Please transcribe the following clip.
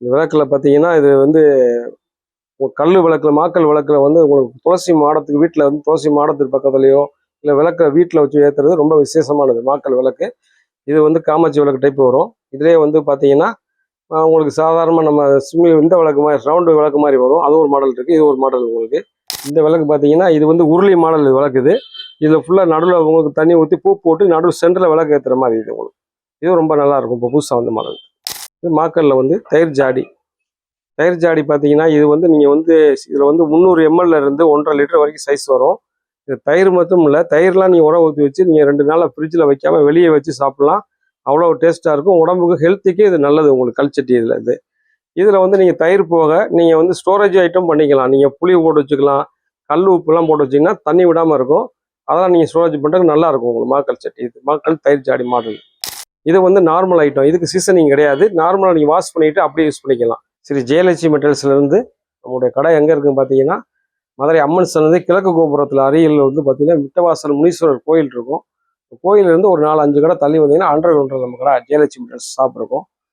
இந்த விளக்கில் பார்த்தீங்கன்னா இது வந்து கல் விளக்குல மாக்கல் விளக்கில் வந்து உங்களுக்கு துளசி மாடத்துக்கு வீட்டில் வந்து துளசி மாடத்துக்கு பக்கத்துலையோ இல்லை விளக்கில் வீட்டில் வச்சு ஏற்றுறது ரொம்ப விசேஷமானது மாக்கல் விளக்கு. இது வந்து காமாட்சி விளக்கு டைப் வரும். இதுலேயே வந்து பார்த்தீங்கன்னா உங்களுக்கு சாதாரணமாக நம்ம சிம்மி இந்த விளக்கு மாதிரி ரவுண்டு விளக்கு மாதிரி வரும். அது ஒரு மாடல் இருக்குது இது ஒரு மாடல் உங்களுக்கு. இந்த விளக்கு பார்த்தீங்கன்னா இது வந்து உருளி மாடல் இது. விளக்குது இதில் ஃபுல்லாக நடுவில் உங்களுக்கு தண்ணி ஊற்றி பூ போட்டு நடுவு சென்டரில் விளக்கு ஏற்றுற மாதிரி இது உங்களுக்கு. இது ரொம்ப நல்லா இருக்கும் இப்போ புதுசாக வந்த மாடல் இது மாக்கல்ல வந்து தயிர் ஜாடி. தயிர் ஜாடி பார்த்தீங்கன்னா இது வந்து நீங்கள் வந்து இதில் வந்து முந்நூறு எம்எல்ல இருந்து ஒன்றரை லிட்டர் வரைக்கும் சைஸ் வரும். இது தயிர் மட்டும் இல்லை தயிர்லாம் நீங்கள் உரம் ஊற்றி வச்சு நீங்கள் ரெண்டு நாளில் ஃப்ரிட்ஜில் வைக்காம வெளியே வச்சு சாப்பிட்லாம். அவ்வளோ டேஸ்ட்டாக இருக்கும். உடம்புக்கு ஹெல்த்துக்கே இது நல்லது உங்களுக்கு கல்ச்சட்டி இதில் இது. இதில் வந்து நீங்கள் தயிர் போக நீங்கள் வந்து ஸ்டோரேஜ் ஐட்டம் பண்ணிக்கலாம். நீங்கள் புளி போட்டு வச்சுக்கலாம். கல் உப்புலாம் போட்டு வச்சிங்கன்னா தண்ணி விடாமல் இருக்கும். அதெல்லாம் நீங்கள் ஸ்டோரேஜ் பண்ணுறதுக்கு நல்லாயிருக்கும் உங்களுக்கு மாக்கல் சட்டி. இது மாக்கல் தயிர் ஜாடி மாடல். இது வந்து நார்மல் ஐட்டம் இதுக்கு சீசனிங் கிடையாது. நார்மலாக நீங்கள் வாஷ் பண்ணிவிட்டு அப்படியே யூஸ் பண்ணிக்கலாம். சரி ஜெயலட்சுமி மெட்டல்ஸ்லேருந்து நம்மளுடைய கடை எங்கே இருக்குன்னு பார்த்தீங்கன்னா மதுரை அம்மன் சன்னதி கிழக்கு கோபுரத்தில் அருகில் வந்து பார்த்தீங்கன்னா விட்டவாசல் முனீஸ்வரர் கோயில் இருக்கும். கோயிலிருந்து ஒரு நாலு அஞ்சு கடை தள்ளி வந்தீங்கன்னா அண்டர் கிரவுண்டில் நம்ம கடை ஜெயலட்சுமி மெட்டல்ஸ் ஷாப் இருக்கும்.